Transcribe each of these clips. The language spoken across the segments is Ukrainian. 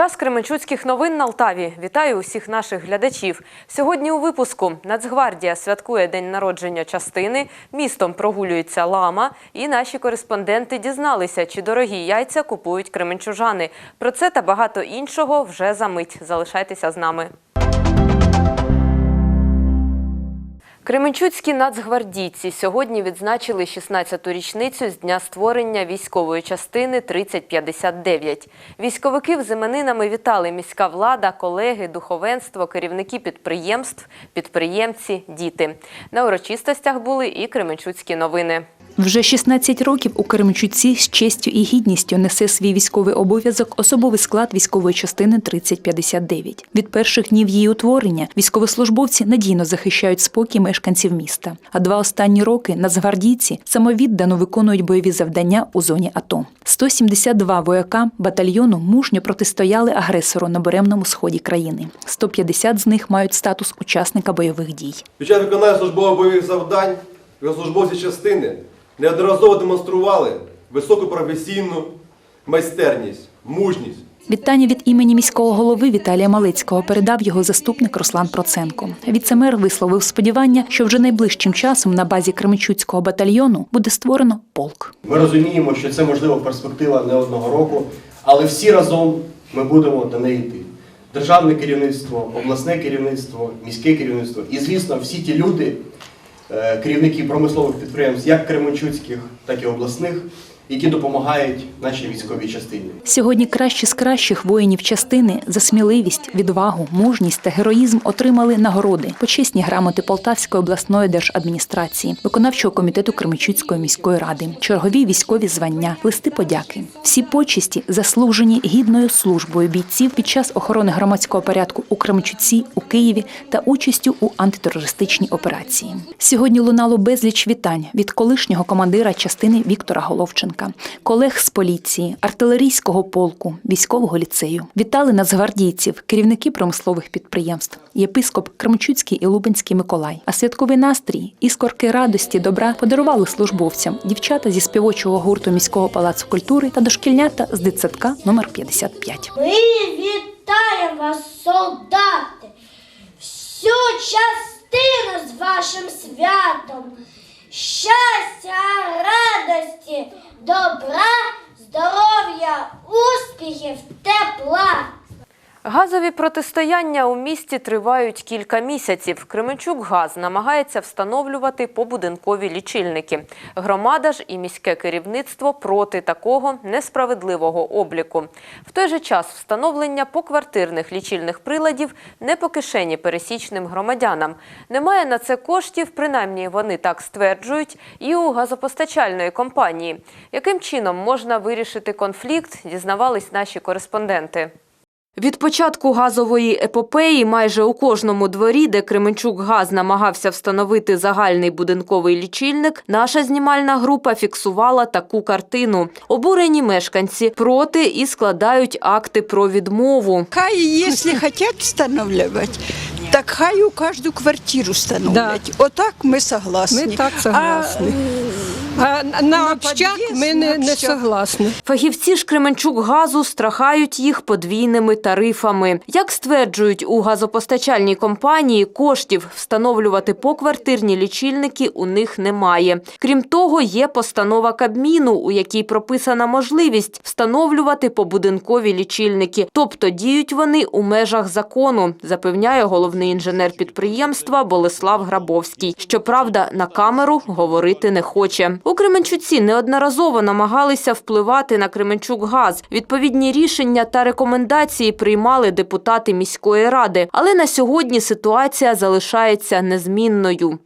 Час Кременчуцьких новин на Алтаві. Вітаю усіх наших глядачів. Сьогодні у випуску Нацгвардія святкує день народження частини, містом прогулюється лама, і наші кореспонденти дізналися, чи дорогі яйця купують кременчужани. Про це та багато іншого вже за мить. Залишайтеся з нами. Кременчуцькі нацгвардійці сьогодні відзначили 16-ту річницю з дня створення військової частини 3059. Військовиків з іменинами вітали міська влада, колеги, духовенство, керівники підприємств, підприємці, діти. На урочистостях були і кременчуцькі новини. Вже 16 років у Кременчуці з честю і гідністю несе свій військовий обов'язок особовий склад військової частини 3059. Від перших днів її утворення військовослужбовці надійно захищають спокій мешканців міста. А два останні роки нацгвардійці самовіддано виконують бойові завдання у зоні АТО. 172 вояка батальйону мужньо протистояли агресору на буремному сході країни. 150 з них мають статус учасника бойових дій. Під час виконання службових бойових завдань військовослужбовці частини неодноразово демонстрували високу професійну майстерність, мужність. Вітання від імені міського голови Віталія Малицького передав його заступник Руслан Проценко. Віцемер висловив сподівання, що вже найближчим часом на базі Кременчуцького батальйону буде створено полк. Ми розуміємо, що це можливо перспектива не одного року, але всі разом ми будемо до неї йти. Державне керівництво, обласне керівництво, міське керівництво і, звісно, всі ті люди, е, керівники промислових підприємств, як кременчуцьких, так і обласних, які допомагають нашій військовій частині. Сьогодні кращі з кращих воїнів частини за сміливість, відвагу, мужність та героїзм отримали нагороди, почесні грамоти Полтавської обласної держадміністрації, виконавчого комітету Кременчуцької міської ради, чергові військові звання, листи подяки. Всі почесті заслужені гідною службою бійців під час охорони громадського порядку у Кременчуці, у Києві та участю у антитерористичній операції. Сьогодні лунало безліч вітань від колишнього командира частини Віктора Головченка, колег з поліції, артилерійського полку, військового ліцею. Вітали нацгвардійців, керівники промислових підприємств, єпископ Кременчуцький і Лубенський Миколай. А святковий настрій, іскорки радості, добра подарували службовцям дівчата зі співочого гурту міського палацу культури та дошкільнята з дитсадка номер 55. Ми вітаємо вас, солдати, всю частину з вашим святом, щастя, радості, добра, здоров'я, успіхів, тепла. Газові протистояння у місті тривають кілька місяців. Кременчук ГАЗ намагається встановлювати побудинкові лічильники. Громада ж і міське керівництво проти такого несправедливого обліку. В той же час встановлення поквартирних лічильних приладів не по кишені пересічним громадянам. Немає на це коштів, принаймні вони так стверджують, і у газопостачальної компанії. Яким чином можна вирішити конфлікт, дізнавались наші кореспонденти. Від початку газової епопеї майже у кожному дворі, де Кременчук Газ намагався встановити загальний будинковий лічильник, наша знімальна група фіксувала таку картину. Обурені мешканці проти і складають акти про відмову. Хай, если хотят устанавливать, так хай у каждую квартиру установлять. Отак ми согласні. Ми так согласні. А на на общак під'їзд, ми не, на не общак. согласні. Фахівці ж Кременчук газу страхають їх подвійними тарифами. Як стверджують у газопостачальній компанії, коштів встановлювати поквартирні лічильники у них немає. Крім того, є постанова Кабміну, у якій прописана можливість встановлювати побудинкові лічильники, тобто діють вони у межах закону, запевняє головний інженер підприємства Болеслав Грабовський. Щоправда, на камеру говорити не хоче. У Кременчуці неодноразово намагалися впливати на Кременчук-Газ. Відповідні рішення та рекомендації приймали депутати міської ради. Але на сьогодні ситуація залишається незмінною.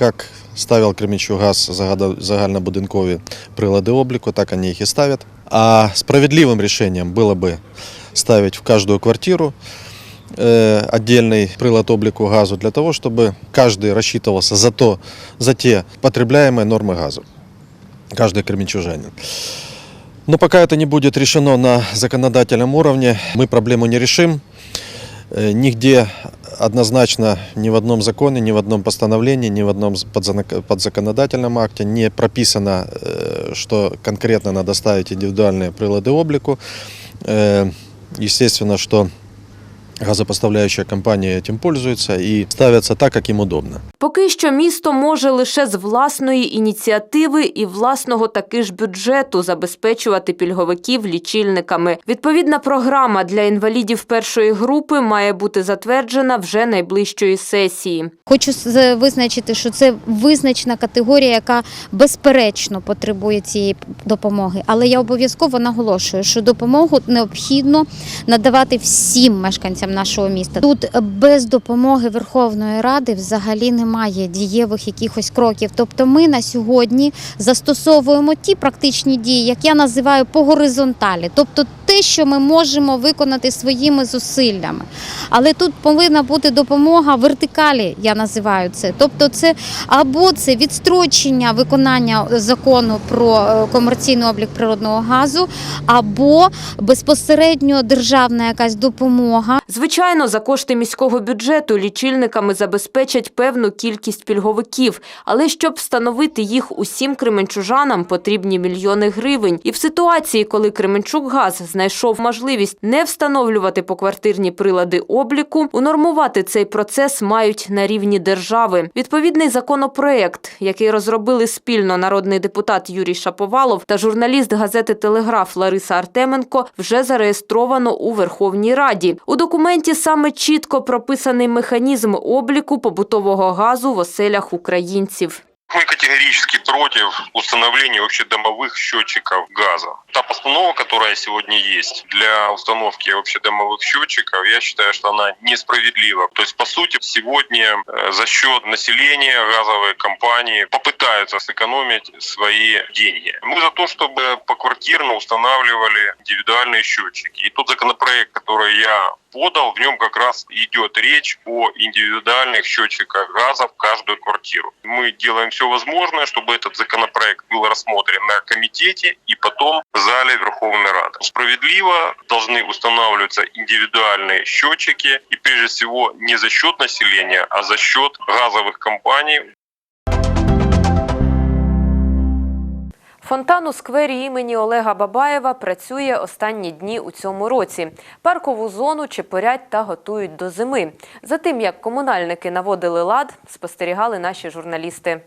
Як ставив Кременчугаз загада- загальнобудинкові прилади обліку, так вони їх і ставлять. А справедливим рішенням було би ставити в кожну квартиру э, отдельный прилад обліку газу для того, чтобы каждый рассчитывался за, то, за те потребляемые нормы газа. Каждый кременчужанин. Но пока это не будет решено на законодательном уровне, мы проблему не решим. Э, Нигде однозначно ни в одном законе, ни в одном постановлении, ни в одном подзаконодательном акте не прописано, э, что конкретно надо ставить индивидуальные прилади обліку. Э, Естественно, что газопоставляющая компания этим пользуется и ставятся так, как им удобно. Поки що місто може лише з власної ініціативи і власного таки ж бюджету забезпечувати пільговиків лічильниками. Відповідна програма для інвалідів першої групи має бути затверджена вже найближчої сесії. Хочу визначити, що це визначена категорія, яка безперечно потребує цієї допомоги. Але я обов'язково наголошую, що допомогу необхідно надавати всім мешканцям нашого міста. Тут без допомоги Верховної Ради взагалі немає дієвих якихось кроків. Тобто, ми на сьогодні застосовуємо ті практичні дії, як я називаю по горизонталі, тобто те, що ми можемо виконати своїми зусиллями. Але тут повинна бути допомога вертикалі, я називаю це. Тобто, це або це відстрочення виконання закону про е, комерційний облік природного газу, або безпосередньо державна якась допомога. Звичайно, за кошти міського бюджету лічильниками забезпечать певну кількість пільговиків, але щоб встановити їх усім кременчужанам, потрібні мільйони гривень. І в ситуації, коли Кременчук-Газ знайшов можливість не встановлювати поквартирні прилади обліку, унормувати цей процес мають на рівні держави. Відповідний законопроект, який розробили спільно народний депутат Юрій Шаповалов та журналіст газети Телеграф Лариса Артеменко, вже зареєстровано у Верховній Раді. У документі саме чітко прописаний механізм обліку побутового газу в оселях українців. Мы категорически против установления общедомовых счетчиков газа. Та постанова, которая сегодня есть для установки общедомовых счетчиков, я считаю, что она несправедлива. То есть, по сути, сегодня э, за счет населения газовые компании попытаются сэкономить свои деньги. Мы за то, чтобы поквартирно устанавливали индивидуальные счетчики. И тот законопроект, который я подал, в нем как раз идет речь о индивидуальных счетчиках газа в каждую квартиру. Мы делаем все возможное, чтобы этот законопроект был рассмотрен на комитете и потом в зале Верховной Рады. Справедливо должны устанавливаться индивидуальные счетчики и прежде всего не за счет населения, а за счет газовых компаний, Фонтан у сквері імені Олега Бабаєва працює останні дні у цьому році. Паркову зону чепурять та готують до зими. За тим, як комунальники наводили лад, спостерігали наші журналісти.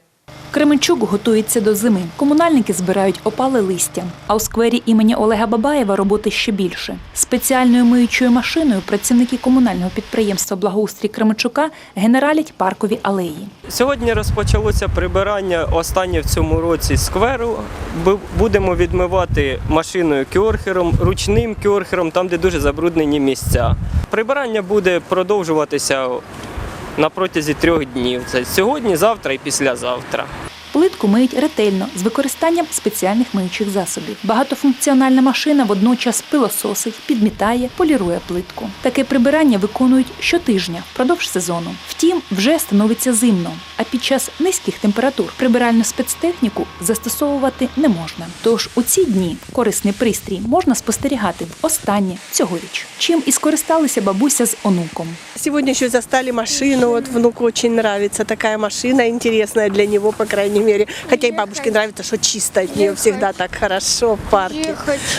Кременчук готується до зими. Комунальники збирають опале листя. А у сквері імені Олега Бабаєва роботи ще більше. Спеціальною миючою машиною працівники комунального підприємства Благоустрій Кременчука генералять паркові алеї. Сьогодні розпочалося прибирання останнє в цьому році скверу. Будемо відмивати машиною кьорхером, ручним кьорхером, там, де дуже забруднені місця. Прибирання буде продовжуватися на протязі трьох днів. Це сьогодні, завтра і післязавтра. Плитку миють ретельно з використанням спеціальних миючих засобів. Багатофункціональна машина водночас пилососить, підмітає, полірує плитку. Таке прибирання виконують щотижня впродовж сезону. Втім, вже становиться зимно, а під час низьких температур прибиральну спецтехніку застосовувати не можна. Тож у ці дні корисний пристрій можна спостерігати в останнє цьогоріч. Чим і скористалися бабуся з онуком. Сегодня еще застали машину, вот внуку очень нравится такая машина, интересная для него, по крайней мере. Хотя и бабушке нравится, что чисто от нее всегда так хорошо в парке.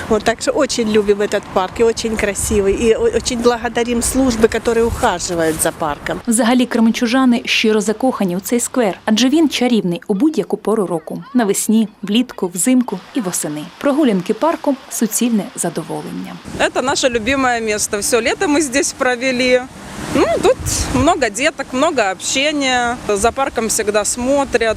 Вот так что очень любим этот парк и очень красивый. И о- очень благодарим службы, которые ухаживают за парком. Взагалі кременчужани щиро закохані у цей сквер, адже він чарівний у будь-яку пору року навесні, влітку, взимку і восени. Прогулянки парком суцільне задоволення. Это наше любимое место. Все лето мы здесь провели. Ну, тут много деток, много общения. За парком всегда смотрят.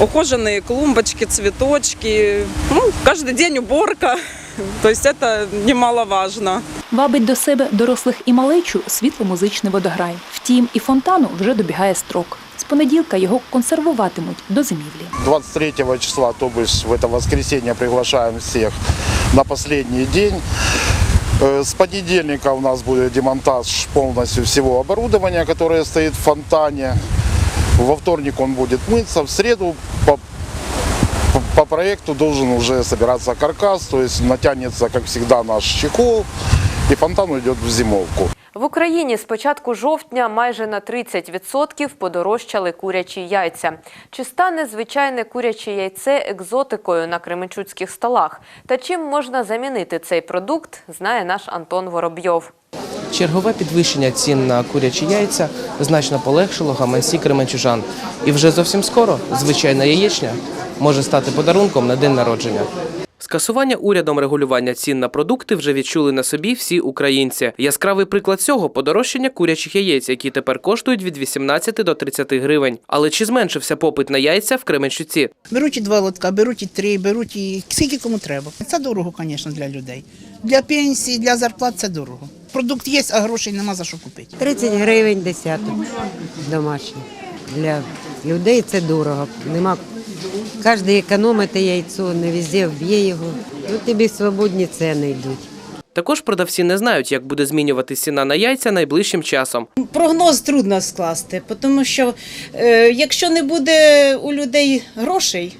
Ухоженные клумбочки, цветочки. Ну, каждый день уборка. То есть это немаловажно. Вабить до себе дорослих і малечу світло-музичний водограй. Втім, і фонтану вже добігає строк. З понеділка його консервуватимуть до зимівлі. 23 числа, то бишь в это воскресенье приглашаем всех на последний день. Э, С понедельника у нас будет демонтаж полностью всего оборудования, которое стоит в фонтане. Во вторник он будет мыться, в среду по, по- по проекту должен уже собираться каркас, то есть натянется, как всегда, наш чехол, и фонтан уйдет в зимовку. В Україні з початку жовтня майже на 30% подорожчали курячі яйця. Чи стане звичайне куряче яйце екзотикою на кременчуцьких столах? Та чим можна замінити цей продукт, знає наш Антон Воробйов. Чергове підвищення цін на курячі яйця значно полегшило гаманці кременчужан. І вже зовсім скоро звичайна яєчня може стати подарунком на день народження. Скасування урядом регулювання цін на продукти вже відчули на собі всі українці. Яскравий приклад цього подорожчання курячих яєць, які тепер коштують від 18 до 30 гривень. Але чи зменшився попит на яйця в Кременчуці? Беруть і два лотка, беруть і три, беруть і скільки кому треба. Це дорого, звісно, для людей. Для пенсії, для зарплат це дорого. Продукт є, а грошей нема за що купити. 30 гривень десяток домашній. Для людей це дорого. Нема. Кожен економить яйцо, не везде вб'є його. Ну тобі свободні ціни йдуть. Також продавці не знають, як буде змінювати ціна на яйця найближчим часом. Прогноз трудно скласти, тому що е, якщо не буде у людей грошей,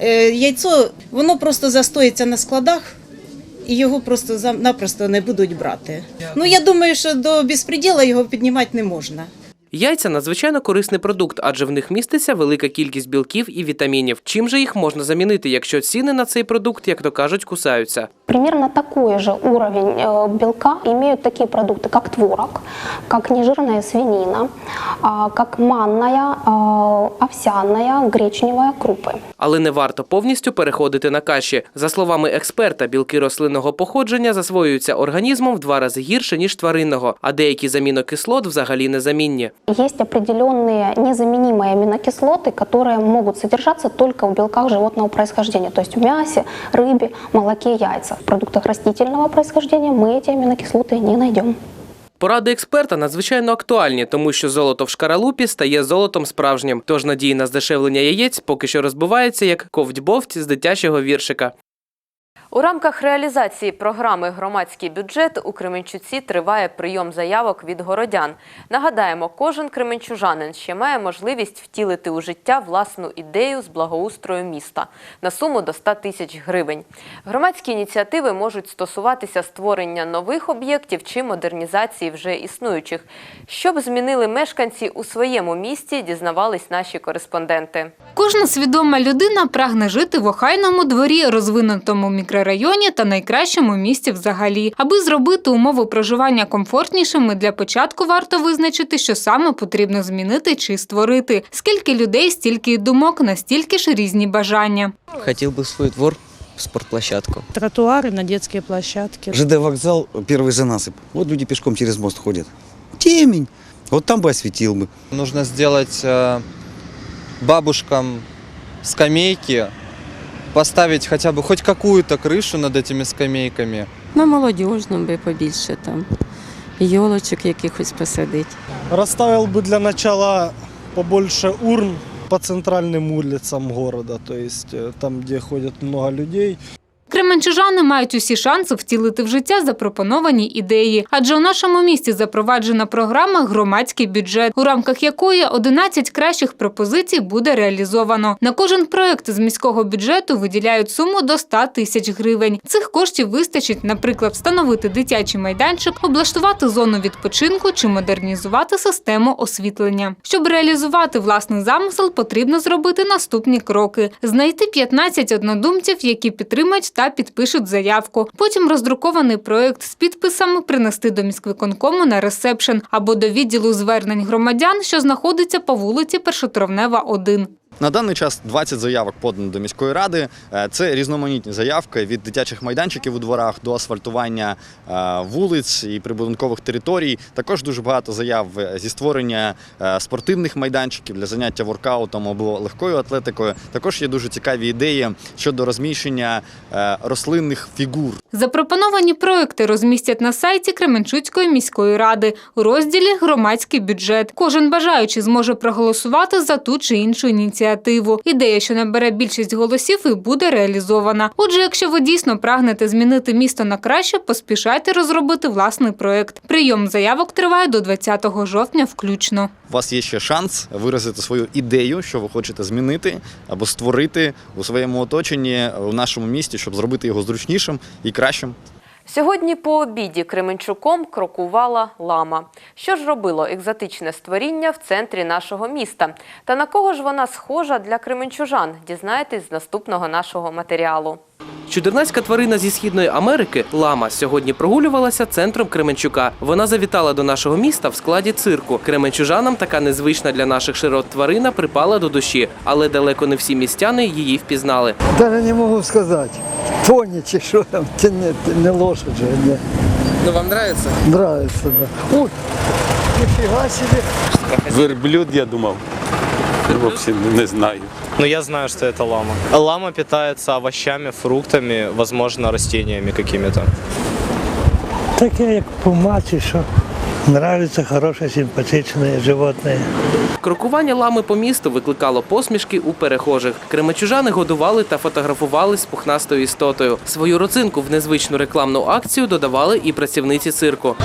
е, яйцо воно просто застоїться на складах і його просто за- напросто не будуть брати. Ну я думаю, що до безпреділа його піднімати не можна. Яйця надзвичайно корисний продукт, адже в них міститься велика кількість білків і вітамінів. Чим же їх можна замінити, якщо ціни на цей продукт, як то кажуть, кусаються? Примерно такой же уровень э, белка имеют такие продукты, как творог, как нежирная свинина, а, как манная, э, овсяная, гречневая крупы. Але не варто повністю переходити на каші. За словами експерта, білки рослинного походження засвоюються організмом в два рази гірше ніж тваринного, а деякі з амінокислот взагалі незамінні. Есть определенные незаменимые аминокислоты, которые могут содержаться только в белках животного происхождения, то есть в мясе, рыбе, молоке, яйцах. В продуктах растительного происхождения мы эти аминокислоты не найдем. Поради експерта надзвичайно актуальні, тому що золото в шкаралупі стає золотом справжнім. Тож надії на здешевлення яєць поки що розбивається як ковдь-бовть з дитячого віршика. У рамках реалізації програми Громадський бюджет у Кременчуці триває прийом заявок від городян. Нагадаємо, кожен кременчужанин ще має можливість втілити у життя власну ідею з благоустрою міста на суму до 100 тисяч гривень. Громадські ініціативи можуть стосуватися створення нових об'єктів чи модернізації вже існуючих. Щоб змінили мешканці у своєму місті, дізнавались наші кореспонденти. Кожна свідома людина прагне жити в охайному дворі, розвинутому мікрорайоні та найкращому місті взагалі. Аби зробити умови проживання комфортнішими, для початку варто визначити, що саме потрібно змінити чи створити. Скільки людей, стільки й думок, настільки ж різні бажання. Хотел бы свой двор, спортплощадку. Тротуары на детские площадки. ЖД вокзал, первый же насыпь. Вот люди пешком через мост ходят. Темень. Вот там бы осветил бы. Нужно сделать э, бабушкам скамейки, поставить хотя бы хоть какую-то крышу над этими скамейками. На молодіжну би побільше там. Йолочок якихось посадити. Расставил бы для начала побольше урн по центральным улицам города, то есть э, там, где ходят много людей. Кременчужани мають усі шанси втілити в життя запропоновані ідеї, адже у нашому місті запроваджена програма Громадський бюджет, у рамках якої 11 кращих пропозицій буде реалізовано. На кожен проект з міського бюджету виділяють суму до 100 тисяч гривень. Цих коштів вистачить, наприклад, встановити дитячий майданчик, облаштувати зону відпочинку чи модернізувати систему освітлення. Щоб реалізувати власний замисел, потрібно зробити наступні кроки: знайти 15 однодумців, які підтримають та підпишуть заявку. Потім роздрукований проект з підписами принести до міськвиконкому на ресепшн або до відділу звернень громадян, що знаходиться по вулиці Першотравнева, 1. На даний час 20 заявок подано до міської ради. Е, Це різноманітні заявки від дитячих майданчиків у дворах до асфальтування е, вулиць і прибудинкових територій. Також дуже багато заяв е, зі створення спортивних майданчиків для заняття воркаутом або легкою атлетикою. Також є дуже цікаві ідеї щодо розміщення рослинних фігур. Запропоновані проекти розмістять на сайті Кременчуцької міської ради у розділі Громадський бюджет. Кожен бажаючий зможе проголосувати за ту чи іншу ініціативу. Ідея, що набере більшість голосів, і буде реалізована. Отже, якщо ви дійсно прагнете змінити місто на краще, поспішайте розробити власний проект. Прийом заявок триває до 20 жовтня включно. У вас є ще шанс виразити свою ідею, що ви хочете змінити або створити у своєму оточенні у нашому місті, щоб зробити його зручнішим і кращим. Сьогодні по обіді Кременчуком крокувала лама. Що ж робило екзотичне створіння в центрі нашого міста? Та на кого ж вона схожа для кременчужан? Дізнаєтесь з наступного нашого матеріалу. Чудернацька тварина зі східної Америки лама сьогодні прогулювалася центром Кременчука. Вона завітала до нашого міста в складі цирку. Кременчужанам така незвична для наших широт тварина припала до душі, але далеко не всі містяни її впізнали. Даже не можу сказати. Поні чи що там, це не, не лошадь же, не. Ну вам подобається? Нравится, да. Ух, нифига себе. Верблюд, я думав. Вовсе не знаю. Ну, я знаю, что это лама. Лама питается овощами, фруктами, возможно, растениями какими-то. Таке, як помачі, що нравится, хороше, симпатичне животне. Крокування лами по місту викликало посмішки у перехожих. Кременчужани годували та фотографували з пухнастою істотою. Свою роцинку в незвичну рекламну акцію додавали і працівниці цирку.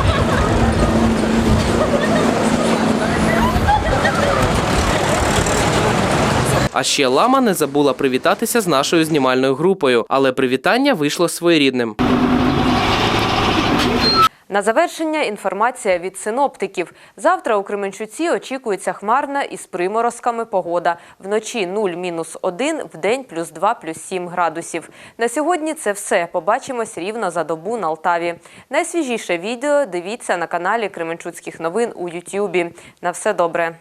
А ще лама не забула привітатися з нашою знімальною групою, але привітання вийшло своєрідним. На завершення інформація від синоптиків. Завтра у Кременчуці очікується хмарна із приморозками погода. Вночі 0-1, вдень плюс 2, плюс 7 градусів. На сьогодні це все. Побачимось рівно за добу на Алтаві. Найсвіжіше відео дивіться на каналі Кременчуцьких новин у Ютюбі. На все добре.